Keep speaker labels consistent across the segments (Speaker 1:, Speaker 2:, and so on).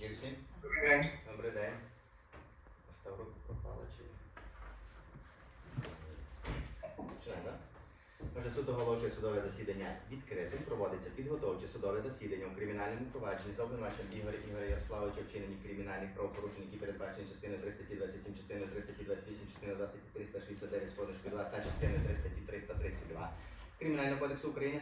Speaker 1: Євсім?
Speaker 2: Добрий день.
Speaker 1: Добрий день. Постав руку пропала чи. Так? Отже, суд оголошує судове засідання відкритим. Проводиться підготовче судове засідання у кримінальному провадженні за обвинуваченням Ігоря Ігоря Ярославовича вчинені кримінальних правопорушень, які передбачені частиною 3 статті 27, частиною 3 статті 28, частиною 2 статті 369 з позначкою 2 та частиною 3 статті 332 Кримінального кодексу України.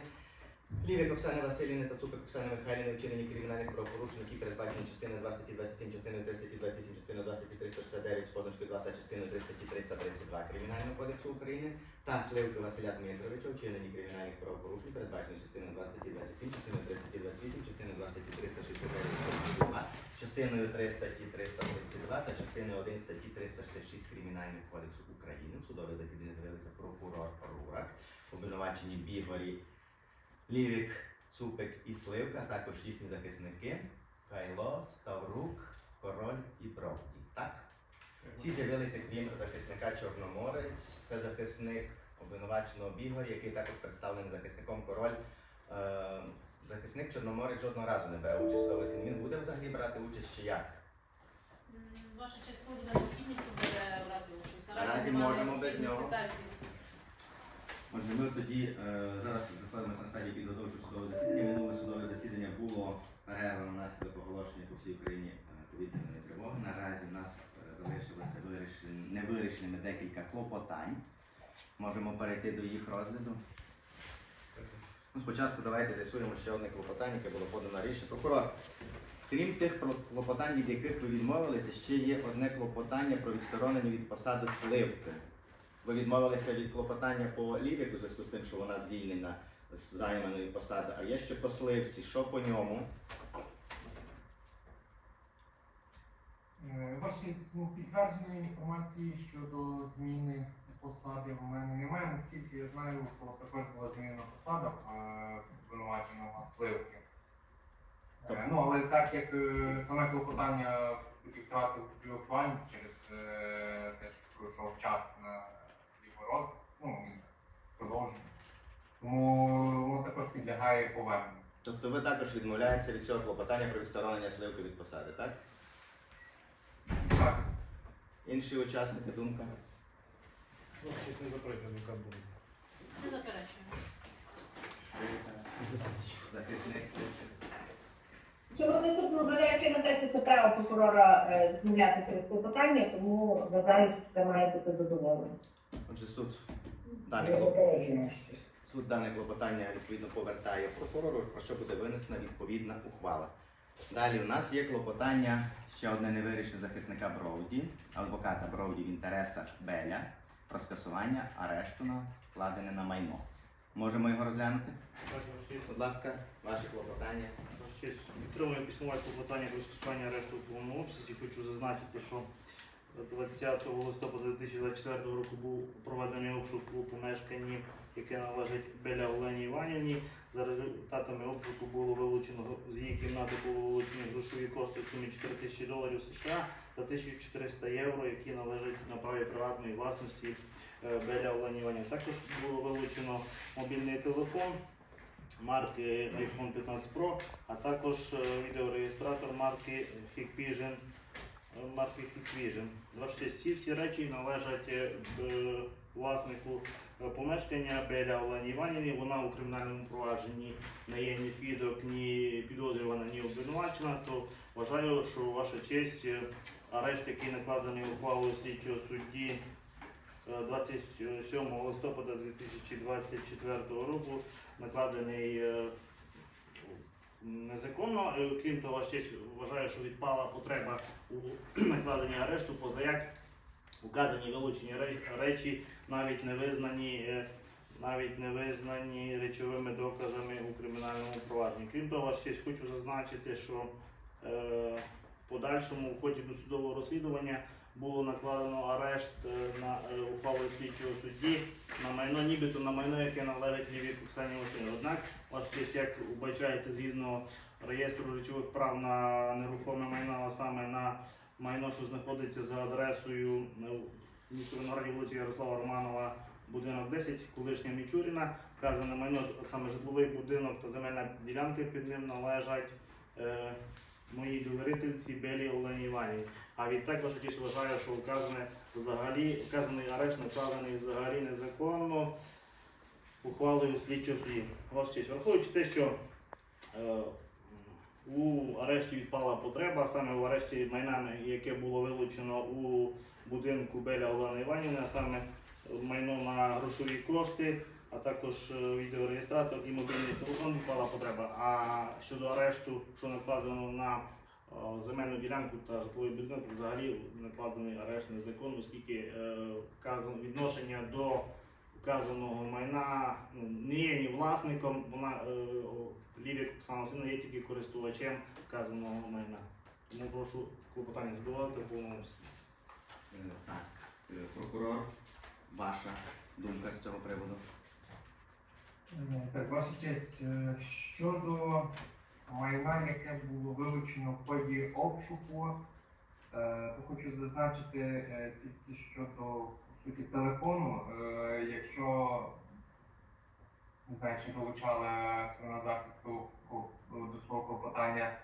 Speaker 1: Лівік Оксани Васильівни та Цупик Оксани Михайлівни вчинені кримінальних правопорушень, які передбачені частиною 2 статті 27, частиною 3 статті 28, частиною 2 статті 369 з позначкою 2 та частиною 3 статті 332 Кримінального кодексу України та Сливки Василя Дмитровича вчинені кримінальних правопорушень, передбачені частиною 2 статті 27, частиною 3 статті 28, частиною 2 статті 369 з позначкою 2, частиною 3 статті 332 та частиною 1 статті 366 Кримінального кодексу України. В судове засідання дивилися прокурор Рурак, обвинувачені Бігорі Лівік, Цупик і Сливка, також їхні захисники Кайло, Ставрук, Король і Бровді. Так? Всі з'явилися, крім захисника Чорноморець. Це захисник обвинуваченого Бігорі, який також представлений захисником Король. Е, захисник Чорноморець жодного разу не бере участь у судовому. Він буде взагалі брати участь чи як?
Speaker 3: Ваша коли буде необхідність, буде брати участь.
Speaker 1: Наразі можемо без нього. Отже, ми тоді е, зараз знаходимося на стадії підготовчого судового засідання. Минуле судове засідання було перервано внаслідок оголошення по всій Україні е, повітряної тривоги. Наразі в нас е, залишилося вирішен- невирішеними декілька клопотань. Можемо перейти до їх розгляду. Ну, спочатку давайте з'ясуємо ще одне клопотання, яке було подано рішення. Прокурор, крім тих клопотань, від яких ви відмовилися, ще є одне клопотання про відсторонення від посади сливки. Ви відмовилися від клопотання по Лівіку у зв'язку з тим, що вона звільнена з займаної посади, а є ще по сливці. Що по ньому?
Speaker 2: Е, Ваші ну, підтвердженої інформації щодо зміни посади в мене немає. Наскільки я знаю, також була змінена посада е, обвинуваченого сливки. Е, Ну, але так як е, саме клопотання втратив актуальність через е, те, що пройшов час на розгляд, ну, продовження. Тому воно також підлягає поверненню.
Speaker 1: Тобто ви також відмовляєтеся від цього клопотання про відсторонення сливки від посади, так?
Speaker 2: Так.
Speaker 1: Інші учасники думка?
Speaker 4: Ну, щось не заперечує, адвокат буде.
Speaker 3: Не заперечуємо.
Speaker 1: Захисник.
Speaker 5: Сьогодні суд дозволяє натиснути право прокурора е, зміняти це клопотання, тому вважаю, що це має бути задоволено.
Speaker 1: Отже, суд дане. Суд дане клопотання відповідно повертає прокурору, про що буде винесена відповідна ухвала. Далі у нас є клопотання ще одне невирішене захисника Броуді, адвоката Броуді в інтересах Беля про скасування арешту на складене на майно. Можемо його розглянути? Будь ласка, ваше клопотання.
Speaker 4: Ваш честь. Підтримую письмове клопотання про скасування арешту у повному обсязі. Хочу зазначити, що 20 листопада 2024 року був проведений обшук у помешканні, яке належить Беля Олені Іванівні. За результатами обшуку було вилучено з її кімнати було вилучені грошові кошти в сумі 4 тисячі доларів США та 1400 євро, які належать на праві приватної власності е, Беля Олені Іванівни. Також було вилучено мобільний телефон марки iPhone 15 Pro, а також е, відеореєстратор марки Hikvision. Е, Марки Hikvision. Бачите, ці всі речі належать е, власнику е, помешкання Беля Олені Іванівні. Вона у кримінальному провадженні не є ні свідок, ні підозрювана, ні обвинувачена. То вважаю, що ваша честь, е, арешт, який накладений ухвалою слідчого судді е, 27 листопада 2024 року, накладений незаконно. Е, Крім того, ще вважаю, що відпала потреба у накладенні арешту, поза як указані вилучені речі навіть не визнані. е, Навіть не визнані речовими доказами у кримінальному провадженні. Крім того, ще хочу зазначити, що е, в подальшому в ході досудового розслідування було накладено арешт е, на е, ухвалою слідчого судді на майно, нібито на майно, яке належить Ліві Оксані Васильівні. Однак, честь, як вбачається згідно реєстру речових прав на нерухоме майно, а саме на майно, що знаходиться за адресою е, в Винограді вулиці Ярослава Романова, будинок 10, колишня Мічуріна, вказане майно, саме житловий будинок та земельна ділянка під ним належать моїй довірительці Белі Олені Іванівні. А відтак ваша честь вважає, що вказане взагалі, вказаний арешт накладений взагалі незаконно ухвалою слідчого судді. Ваша честь, враховуючи те, що е, у арешті відпала потреба, саме в арешті майна, яке було вилучено у будинку Беля Олени Іванівни, а саме майно на грошові кошти, а також е, відеореєстратор і мобільний телефон відпала потреба. А щодо арешту, що накладено на е, земельну ділянку та житловий будинок, взагалі накладений арешт незаконно, оскільки е, відношення до вказаного майна ну, не є ні власником, вона Лівік Оксана Васильівна є тільки користувачем вказаного майна. Тому прошу клопотання задоволити в
Speaker 1: Так, прокурор, ваша думка з цього приводу?
Speaker 2: Е, Так, ваша честь, е, щодо майна, яке було вилучено в ході обшуку, е, то хочу зазначити тільки щодо суті телефону. Якщо не знаю, чи долучала сторона захисту до свого клопотання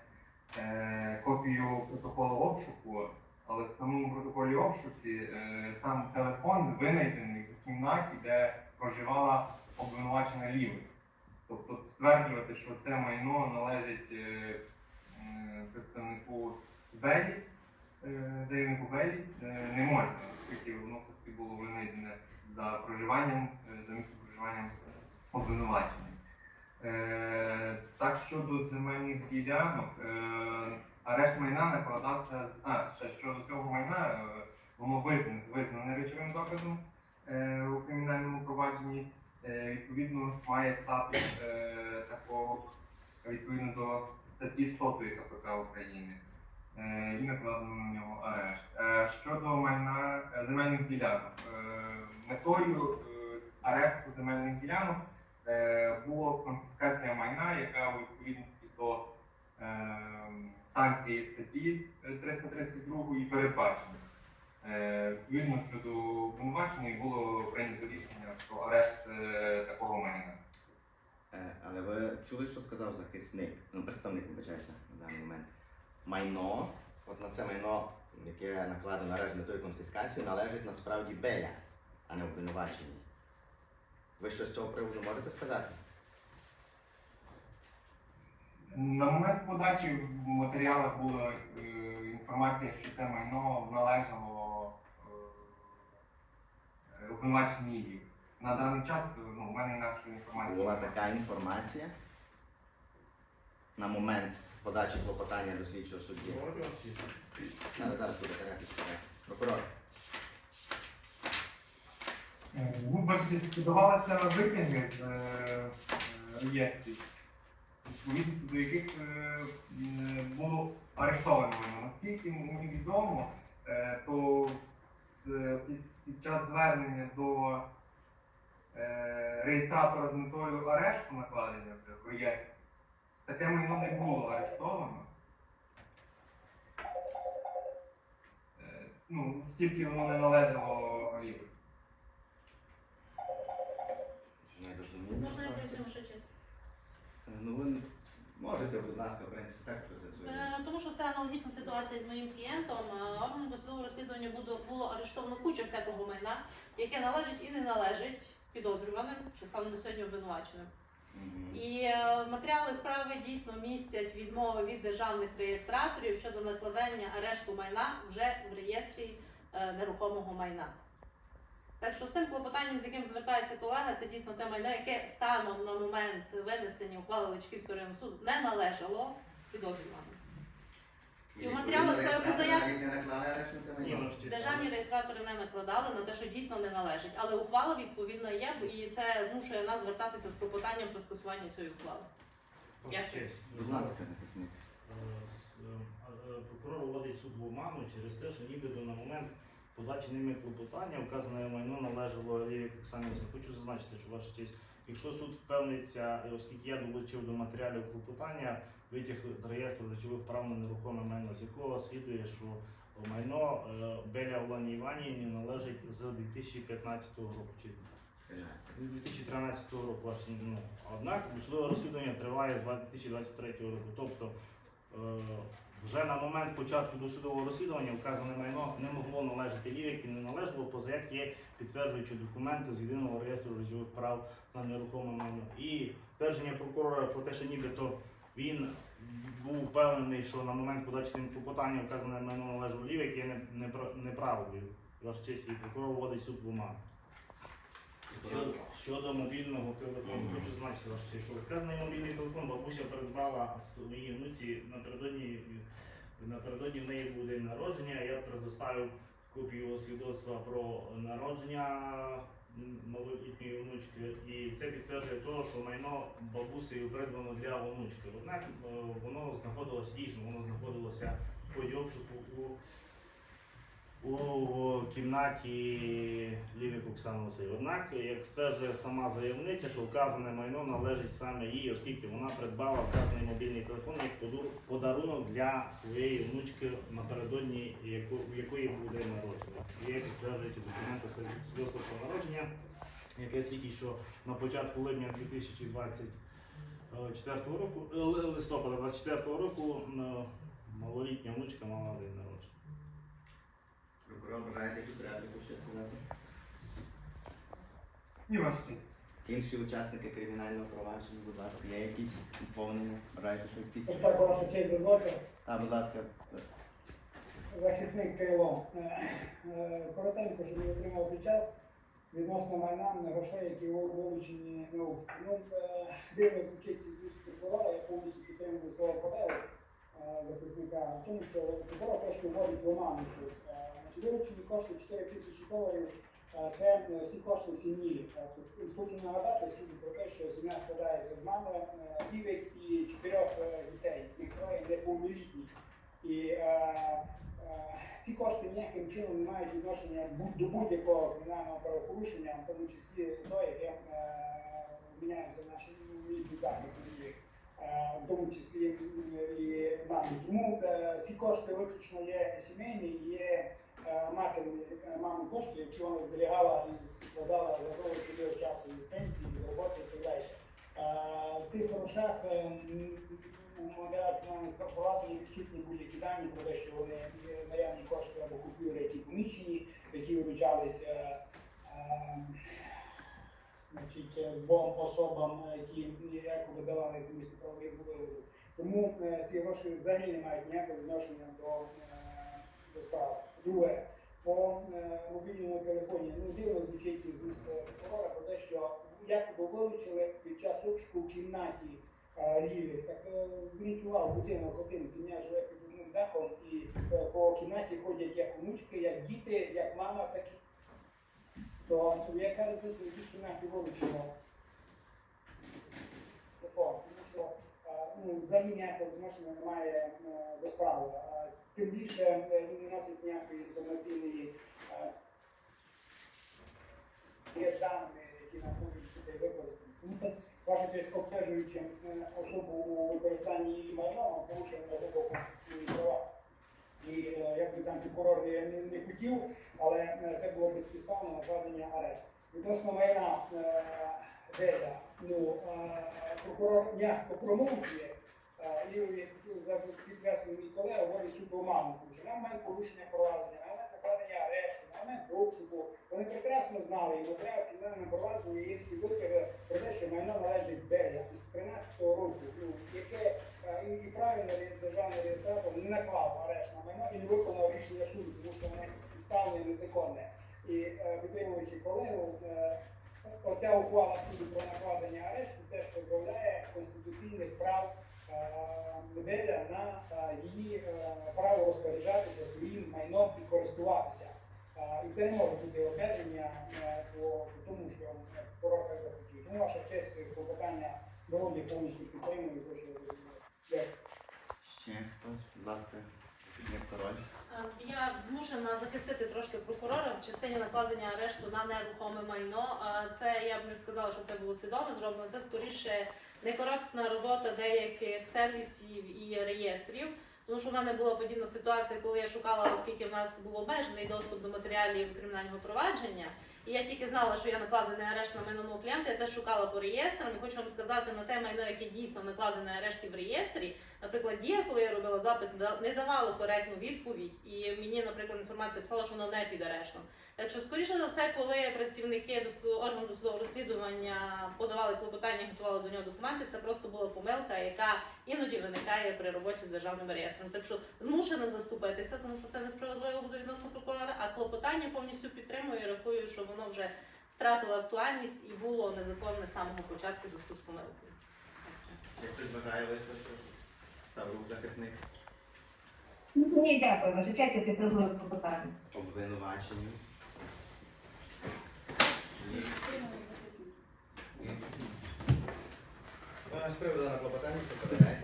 Speaker 2: копію протоколу обшуку, але в самому протоколі обшуці сам телефон винайдений в кімнаті, де проживала обвинувачена лівий. Тобто стверджувати, що це майно належить е, е, представнику Белі, е, заявнику Белі, не можна, оскільки воно все-таки було винайдене за проживанням, за місцем проживанням обвинуваченої. Е, так щодо земельних ділянок, арешт майна накладався з а, ще щодо цього майна, воно визнане, визнане речовим доказом у кримінальному провадженні. Е, відповідно має статус е, такого відповідно до статті 100 КПК України е, і накладено на нього арешт. Е, щодо майна е, земельних ділянок, е, метою е, арешту земельних ділянок е, було конфіскація майна, яка у відповідності до е, санкції статті е, 332 і передбачена. Е, Відповідно щодо обвинуваченої було прийнято рішення про арешт е, такого майна.
Speaker 1: Е, Але ви чули, що сказав захисник, ну представник вибачайся на даний момент. Майно, от на це майно, яке накладено арешт метою конфіскації, належить насправді Беля, а не обвинуваченій. Ви що з цього приводу можете сказати?
Speaker 2: На момент подачі в матеріалах була е, інформація, що те майно належало обвинуваченій Іллі. На даний час ну, в мене інакшої інформації.
Speaker 1: Була
Speaker 2: немає.
Speaker 1: така інформація на момент подачі клопотання до слідчого судді. Зараз, зараз буде перепис. Прокурор.
Speaker 2: Е, Ну, бачите, подавалися витяги з е, е, реєстрів, відповідності до яких е, було арештовано. Наскільки мені відомо, е, то з- під, час звернення до е, реєстратора з метою арешту накладення вже в реєстр, таке майно не було арештовано. Е, Ну, стільки воно не належало Ліві.
Speaker 1: Не розумію.
Speaker 3: Можна я поясню, ваша честь?
Speaker 1: Ну ви можете, будь ласка, принципі, так що.
Speaker 3: Е, Тому що це аналогічна ситуація з моїм клієнтом. Е, Органом досудового розслідування було, арештовано куча всякого майна, яке належить і не належить підозрюваним, що станом на сьогодні обвинуваченим. І е, матеріали справи дійсно містять відмови від державних реєстраторів щодо накладення арешту майна вже в реєстрі нерухомого майна. Так що з тим клопотанням, з яким звертається колега, це дійсно те майно, яке станом на момент винесення ухвали Личківського районного суду не належало підозрюваним. І в матеріалах по заяві-
Speaker 4: можете.
Speaker 3: Державні реєстратори не накладали на те, що дійсно не належить, але ухвала відповідно є, і це змушує нас звертатися з клопотанням про скасування цієї ухвали. Дякую.
Speaker 1: Будь ласка.
Speaker 4: Е, е, е, Прокурор вводить суд в оману через те, що нібито на момент подачі ними клопотання вказане майно належало Ліві Оксані Хочу зазначити, що ваша честь, якщо суд впевниться, оскільки я долучив до матеріалів клопотання витяг з реєстру речових прав на нерухоме майно, з якого слідує, що майно е, Беля Олені Іванівні належить з 2015 року. Чи з 2013 року, ну, однак досудове розслідування триває з 2023 року. Тобто е, вже на момент початку досудового розслідування вказане майно не могло і не належало, поза як є підтверджуючі документи з єдиного реєстру речових прав на нерухоме майно. І твердження прокурора про те, що нібито він був впевнений, що на момент подачі клопотання вказане майно належало Лівік, є не- непра- неправдою. Ваша честь, і прокурор вводить суд в оману. Щодо, щодо мобільного телефону, хочу значити, ваша честь, що вказаний мобільний телефон бабуся придбала своїй внуці напередодні, напередодні в неї був день народження. Я предоставив копію свідоцтва про народження малолітньої внучки, і це підтверджує те, що майно бабусею придбано для онучки. Однак е, воно знаходилося дійсно, воно знаходилося по обшуку у у кімнаті Лілік Оксани Васильівни. Однак, як стверджує сама заявниця, що вказане майно належить саме їй, оскільки вона придбала вказаний мобільний телефон як подарунок для своєї внучки напередодні, в якої буде народження. Є підтверджуючи документи свідоцтва народження, яке свідчить, що на початку липня 2024 року, е, ли- листопада 2024 року е, малолітня внучка мала день народження.
Speaker 1: Прокурор бажаєте якусь репліку ще сказати?
Speaker 2: Ні, ваша честь.
Speaker 1: Інші учасники кримінального провадження, будь ласка, є якісь доповнення? Бажаєте щось якісь?
Speaker 6: Так, ваша честь дозвольте.
Speaker 1: А, будь ласка,
Speaker 6: Захисник Кайло. Е, е, Коротенько, щоб не отримав час відносно майна не грошей, які вил- вилучені на. Ну, е, дивно звучить із прокурора, я повністю підтримую свого колеги захисника, в тому, що прокурор трошки вводить в оману суд. Е, вилучені кошти 4 тисячі доларів. е, Це е, всі кошти сім'ї. Е, Хочу нагадати суду про те, що сім'я складається з мами, е, дівик і чотирьох е, дітей, з них троє неповнолітні. І е, е, ці кошти ніяким чином не мають відношення до будь-якого кримінального правопорушення, в тому числі до яке е, міняється наш мій захист е, в тому числі м, і нами. Тому е, ці кошти виключно є сімейні є е, матері е, мами кошти, які вона зберігала і складала за довгий період часу із пенсії, з роботи і так далі. Е, В цих грошах е, м, у матеріальних проваджень відсутні будь-які дані про те, що вони наявні кошти або купюри, які поміщені, які вручалися е, значить, е, двом особам, е, які якоби давали якусь правові вигоду. Тому е, ці гроші взагалі не мають ніякого відношення до, до справи. Друге, по мобільному телефоні ну, дивно звучить уст е, прокурора про те, що якоби вилучили під час обшуку в кімнаті Ліві. Так е, будинок один, сім'я живе під одним дахом і по кімнаті ходять як онучки, як діти, як мама, так і різниця, в якій кімнаті вилучено? Тому що ну, взагалі ніякого відношення немає е, до справи. Тим більше е, він не носить ніякої інформаційної даними, які знаходяться використані. Тому ваша честь обтежуючи е, особу у використанні її майна, порушення глибоко конституційні права. І е, як би там прокурор не, не, хотів, але е, це було безпідставне накладення арешту. Відносно майна е, Деда, ну, прокурор м'яко промовчує, і підкреслив мій колега, говорить що маму, що нам має порушення провадження, на обшуку, вони прекрасно знали, і в матеріалах кримінального провадження є всі витяги про те, що майно належить Деда із 13-го року, ну, яке е, і, правильно державний реєстратор не наклав арешт на майно і не виконав рішення суду, тому що воно безпідставне і незаконне. І е, підтримуючи колегу, е, оця ухвала суду про накладення арешту теж позбавляє конституційних прав е, на її право розпоряджатися своїм майном і користуватися. Е, І це не може бути обмеження е, по по тому, що е, прокурор так захотів. Тому ваша честь клопотання доволі повністю підтримую, прошу Дякую.
Speaker 1: ще хтось, будь ласка.
Speaker 3: Е, Я змушена захистити трошки прокурора в частині накладення арешту на нерухоме майно. Е, Це я б не сказала, що це було свідомо зроблено. Це скоріше некоректна робота деяких сервісів і реєстрів. Тому що в мене була подібна ситуація, коли я шукала, оскільки в нас був обмежений доступ до матеріалів кримінального провадження, І я тільки знала, що я накладений арешт на майнового клієнта, я теж шукала по реєстрам. І хочу вам сказати на те майно, яке дійсно накладене арешті в реєстрі. Наприклад, дія, коли я робила запит, не давала коректну відповідь, і мені, наприклад, інформація писала, що воно не під арештом. Так що, скоріше за все, коли працівники органу досудового розслідування подавали клопотання, готували до нього документи, це просто була помилка, яка іноді виникає при роботі з державним реєстром. Так що змушена заступитися, тому що це несправедливо буде відносно прокурора. А клопотання повністю підтримую і рахую, що воно вже втратило актуальність і було незаконне з самого початку зв'язку з помилкою.
Speaker 1: Як хтось бажає висловитися? Став рух захисник.
Speaker 5: Ні, дякую, підтримую клопотання.
Speaker 1: Обвинувачені. Ні. Ні. Е, З приводу на клопотання, що подивляється.